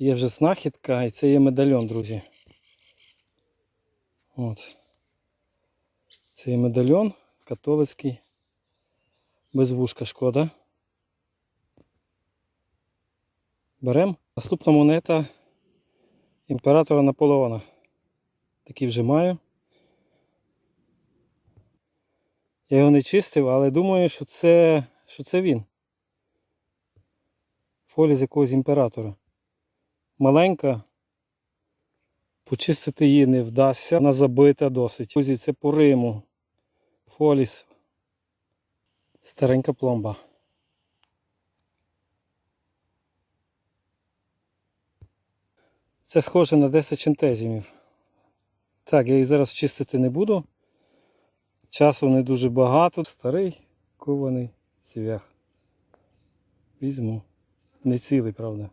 Є вже знахідка і це є медальйон, друзі. От. Це є медальйон католицький. Без вушка шкода. Берем. Наступна монета імператора Наполеона. Такі вже маю. Я його не чистив, але думаю, що це, що це він. Фолія з якогось імператора. Маленька. Почистити її не вдасться. Вона забита досить. Друзі, це по Риму. Фоліс. Старенька пломба. Це схоже на 10 чентезімів. Так, я їх зараз чистити не буду. Часу не дуже багато. Старий кований цвях. Візьму. Не цілий, правда.